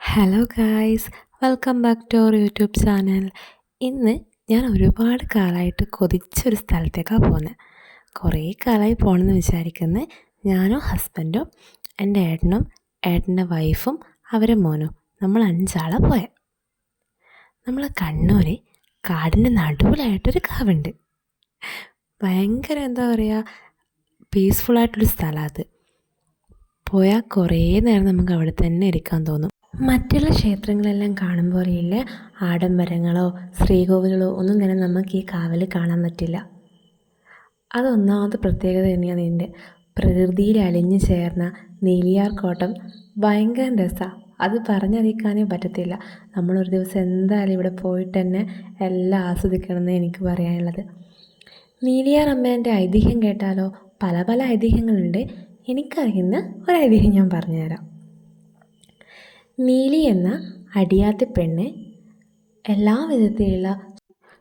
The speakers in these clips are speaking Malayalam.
Hello guys welcome back to our YouTube channel ഇന്ന് ഞാൻ ഒരുപാട് കാലമായിട്ട് കൊതിച്ചൊരു സ്ഥലത്തേക്കാണ് പോകുന്നത് കുറേ കാലമായി പോകണമെന്ന് വിചാരിക്കുന്നത് ഞാനും ഹസ്ബൻഡും എന്റെ ഏട്ടനും ഏട്ടന്റെ വൈഫും അവരെ മോനും. നമ്മൾ അഞ്ചാളെ പോയ. നമ്മൾ കണ്ണൂർ കാടിന്റെ നടുവിലായിട്ടൊരു കാവുണ്ട്. ഭയങ്കര എന്താ പറയുക പീസ്ഫുള്ളായിട്ടൊരു സ്ഥലമാണ് അത്. പോയാൽ കുറേ നേരം നമുക്ക് അവിടെ തന്നെ ഇരിക്കാൻ തോന്നും. മറ്റുള്ള ക്ഷേത്രങ്ങളെല്ലാം കാണുമ്പോൾ ഇല്ല ആഡംബരങ്ങളോ ശ്രീകോവിലുകളോ ഒന്നും തന്നെ നമുക്ക് ഈ കാവൽ കാണാൻ പറ്റില്ല. അതൊന്നാമത്തെ പ്രത്യേകത തന്നെയാണ് ഇതിന്റെ. പ്രകൃതിയിൽ അലിഞ്ഞു ചേർന്ന നീലിയാർ കോട്ടം ഭയങ്കര രസമാണ് അത് പറഞ്ഞറിയിക്കാനേ പറ്റത്തില്ല. നമ്മളൊരു ദിവസം എന്തായാലും ഇവിടെ പോയിട്ട് തന്നെ എല്ലാം ആസ്വദിക്കണമെന്ന് എനിക്ക് പറയാനുള്ളത്. നീലിയാർ അമ്മേന്റെ ഐതിഹ്യം കേട്ടാലോ? പല പല ഐതിഹ്യങ്ങളുണ്ട്. എനിക്കറിയുന്ന ഒരു ഐതിഹ്യം ഞാൻ പറഞ്ഞുതരാം. നീലി എന്ന അടിയാത്തി പെണ്ണ് എല്ലാ വിധത്തിലുള്ള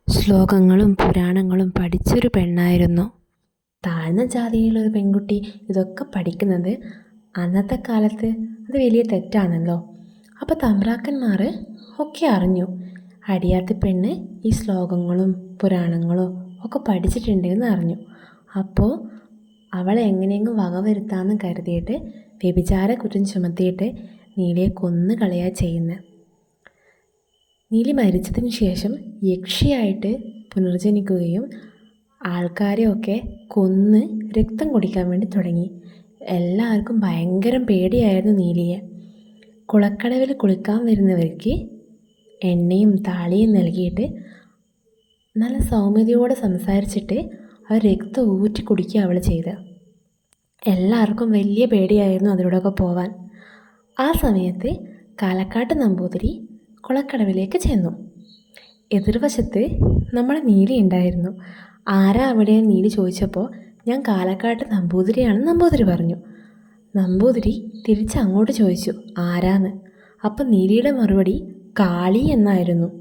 ശ്ലോകങ്ങളും പുരാണങ്ങളും പഠിച്ചൊരു പെണ്ണായിരുന്നു. താഴ്ന്ന ജാതിയിലുള്ള പെൺകുട്ടി ഇതൊക്കെ പഠിക്കുന്നത് അന്നത്തെ കാലത്ത് അത് വലിയ തെറ്റാണല്ലോ. അപ്പോൾ തമ്പ്രാക്കന്മാർ ഒക്കെ അറിഞ്ഞു. അടിയാത്തി പെണ്ണ് ഈ ശ്ലോകങ്ങളും പുരാണങ്ങളും ഒക്കെ പഠിച്ചിട്ടുണ്ട് എന്ന് അറിഞ്ഞു. അപ്പോൾ അവളെ എങ്ങനെയെങ്കിലും വകവരുത്താമെന്ന് കരുതിയിട്ട് വ്യഭിചാര കുറ്റം ചുമത്തിയിട്ട് നീലിയെ കൊന്നു കളയാ ചെയ്യുന്നത് നീലി മരിച്ചതിന് ശേഷം യക്ഷിയായിട്ട് പുനർജനിക്കുകയും ആൾക്കാരെയൊക്കെ കൊന്ന് രക്തം കുടിക്കാൻ വേണ്ടി തുടങ്ങി. എല്ലാവർക്കും ഭയങ്കര പേടിയായിരുന്നു നീലിയെ. കുളക്കടവിൽ കുളിക്കാൻ വരുന്നവർക്ക് എണ്ണയും താളിയും നൽകിയിട്ട് നല്ല സൗമ്യതയോടെ സംസാരിച്ചിട്ട് അവർ രക്തം ഊറ്റി കുടിക്കുക അവൾ ചെയ്ത്. എല്ലാവർക്കും വലിയ പേടിയായിരുന്നു അതിലൂടെയൊക്കെ പോവാൻ. ആ സമയത്ത് കാലക്കാട്ട് നമ്പൂതിരി കുളക്കടവിലേക്ക് ചെന്നു. എതിർവശത്ത് നമ്മുടെ നീലി ഉണ്ടായിരുന്നു. ആരാ അവിടെ? നീലി ചോദിച്ചപ്പോൾ ഞാൻ കാലക്കാട്ട് നമ്പൂതിരിയാണെന്ന് നമ്പൂതിരി പറഞ്ഞു. നമ്പൂതിരി തിരിച്ച് അങ്ങോട്ട് ചോദിച്ചു ആരാന്ന്? അപ്പം നീലിയുടെ മറുപടി കാളി എന്നായിരുന്നു.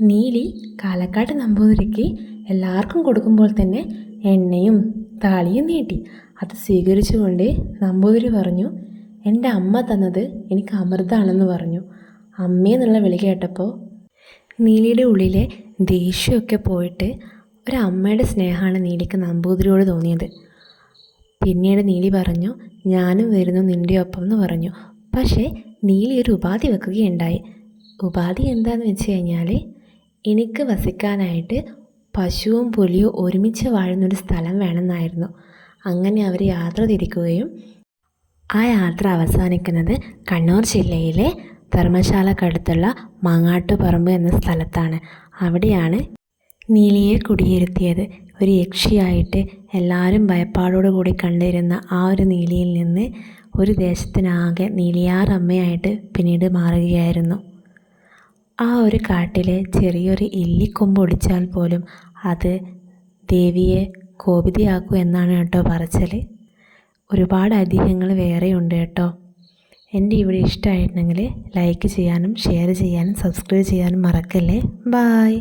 നീലി കാലക്കാട്ട് നമ്പൂതിരിക്ക് എല്ലാവർക്കും കൊടുക്കുമ്പോൾ തന്നെ എണ്ണയും താളിയും നീട്ടി. അത് സ്വീകരിച്ചുകൊണ്ട് നമ്പൂതിരി പറഞ്ഞു എന്റെ അമ്മ തന്നത് എനിക്ക് അമൃതാണെന്ന് പറഞ്ഞു. അമ്മയെന്നുള്ള വിളി കേട്ടപ്പോൾ നീലിയുടെ ഉള്ളിലെ ദേഷ്യമൊക്കെ പോയിട്ട് ഒരു അമ്മയുടെ സ്നേഹമാണ് നീലിക്ക് നമ്പൂതിരിയോട് തോന്നിയത്. പിന്നീട് നീലി പറഞ്ഞു ഞാനും വരുന്നു നിന്റെ ഒപ്പം എന്ന് പറഞ്ഞു. പക്ഷേ നീലി ഒരു ഉപാധി വെക്കുകയുണ്ടായി. ഉപാധി എന്താണെന്ന് വെച്ച് കഴിഞ്ഞാൽ എനിക്ക് വസിക്കാനായിട്ട് പശുവും പുലിയും ഒരുമിച്ച് വാഴുന്നൊരു സ്ഥലം വേണമെന്നായിരുന്നു. അങ്ങനെ അവർ യാത്ര തിരിക്കുകയും ആ യാത്ര അവസാനിക്കുന്നത് കണ്ണൂർ ജില്ലയിലെ ധർമ്മശാലക്കടുത്തുള്ള മാങ്ങാട്ടുപറമ്പ് എന്ന സ്ഥലത്താണ്. അവിടെയാണ് നീലിയെ കുടിയിരുത്തിയത്. ഒരു യക്ഷിയായിട്ട് എല്ലാവരും ഭയപ്പാടോടു കൂടി കണ്ടിരുന്ന ആ ഒരു നീലിയിൽ നിന്ന് ഒരു ദേശത്തിനാകെ നീലിയാർ അമ്മയായിട്ട് പിന്നീട് മാറുകയായിരുന്നു. ആ ഒരു കാട്ടിലെ ചെറിയൊരു ഇല്ലിക്കൊമ്പ് ഒടിച്ചാൽ പോലും അത് ദേവിയെ കോപിതയാക്കൂ എന്നാണ് കേട്ടോ പറച്ചൽ ഒരുപാട് ഐതിഹ്യങ്ങൾ വേറെയുണ്ട് കേട്ടോ. എന്റെ ഇവിടെ ഇഷ്ടമായിട്ടുണ്ടെങ്കിൽ ലൈക്ക് ചെയ്യാനും ഷെയർ ചെയ്യാനും സബ്സ്ക്രൈബ് ചെയ്യാനും മറക്കല്ലേ? ബായ്.